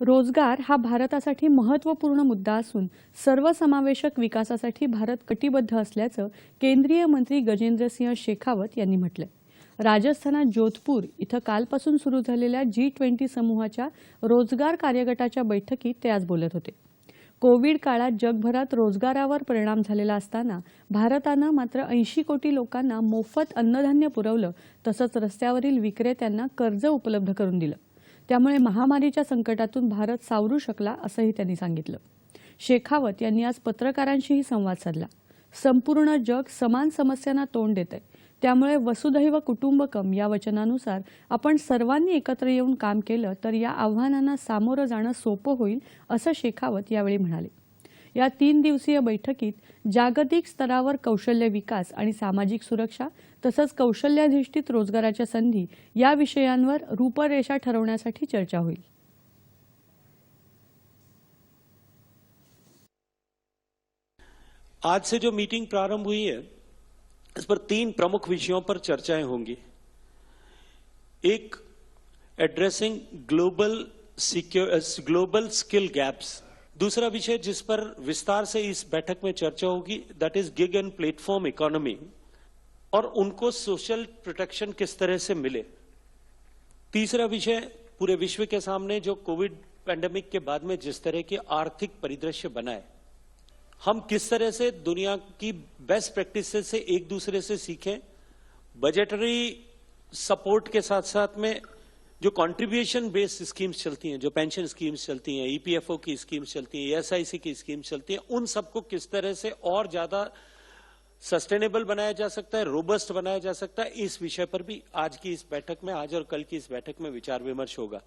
रोजगार हा भारतासाठी महत्त्वपूर्ण मुद्दा असून सर्वसमावेशक विकासासाठी भारत कटिबद्ध असल्याचं केंद्रीय मंत्री गजेंद्रसिंह शेखावत यांनी म्हटलंय. राजस्थानात जोधपूर इथं कालपासून सुरू झालेल्या जी ट्वेंटी समूहाच्या रोजगार कार्यगटाच्या बैठकीत ते आज बोलत होते. कोविड काळात जगभरात रोजगारावर परिणाम झालेला असताना भारतानं मात्र ऐंशी कोटी लोकांना मोफत अन्नधान्य पुरवलं तसंच रस्त्यावरील विक्रेत्यांना कर्ज उपलब्ध करून दिलं. त्यामुळे महामारीच्या संकटातून भारत सावरू शकला असंही त्यांनी सांगितलं. शेखावत यांनी आज पत्रकारांशीही संवाद साधला. संपूर्ण जग समान समस्यांना तोंड देत आहे त्यामुळे वसुधैव कुटुंबकम या वचनानुसार आपण सर्वांनी एकत्र येऊन काम केलं तर या आव्हानांना सामोरं जाणं सोपं होईल असं शेखावत यावेळी म्हणाले. या तीन दिवसीय बैठकीत जागतिक स्तरावर कौशल्य विकास आणि सामाजिक सुरक्षा तसंच कौशल्याधिष्ठित रोजगाराच्या संधी या विषयांवर रूपरेषा ठरवण्यासाठी चर्चा होईल. आज से जो मीटिंग प्रारंभ हुई है इस पर तीन प्रमुख विषयों पर चर्चाएं होंगी। एक addressing global global skill gaps दूसरा विषय जिस पर विस्तार से इस बैठक में चर्चा होगी that is gig and platform economy और उनको सोशल प्रोटेक्शन किस तरह से मिले। तीसरा विषय पूरे विश्व के सामने जो कोविड पैंडेमिक के बाद में जिस तरह के आर्थिक परिदृश्य बना है हम किस तरह से दुनिया की बेस्ट प्रैक्टिस से एक दूसरे से सीखें बजटरी सपोर्ट के साथ साथ में जो कंट्रीब्यूशन बेस्ड स्कीम्स चलती हैं जो पेंशन स्कीम्स चलती हैं ईपीएफओ की स्कीम्स चलती हैं एसआईसी की स्कीम्स चलती हैं उन सबको किस तरह से और ज्यादा सस्टेनेबल बनाया जा सकता है रोबस्ट बनाया जा सकता है इस विषय पर भी आज की इस बैठक में आज और कल की इस बैठक में विचार विमर्श होगा।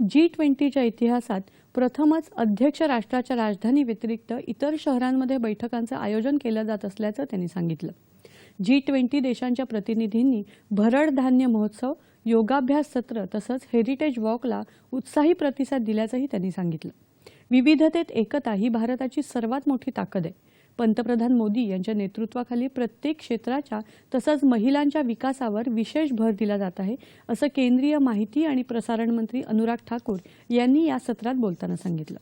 जी ट्वेंटीच्या इतिहासात प्रथमच अध्यक्ष राष्ट्राच्या राजधानी व्यतिरिक्त इतर शहरांमध्ये बैठकांचं आयोजन केलं जात असल्याचं त्यांनी सांगितलं. जी ट्वेंटी देशांच्या प्रतिनिधींनी भरड धान्य महोत्सव योगाभ्यास सत्र तसंच हेरिटेज वॉकला उत्साही प्रतिसाद दिल्याचंही त्यांनी सांगितलं. विविधतेत एकता ही भारताची सर्वात मोठी ताकद आहे. पंतप्रधान मोदी यांच्या नेतृत्वाखाली प्रत्येक क्षेत्राच्या तसंच महिलांच्या विकासावर विशेष भर दिला जात आहे असं केंद्रीय माहिती आणि प्रसारण मंत्री अनुराग ठाकूर यांनी या सत्रात बोलताना सांगितलं.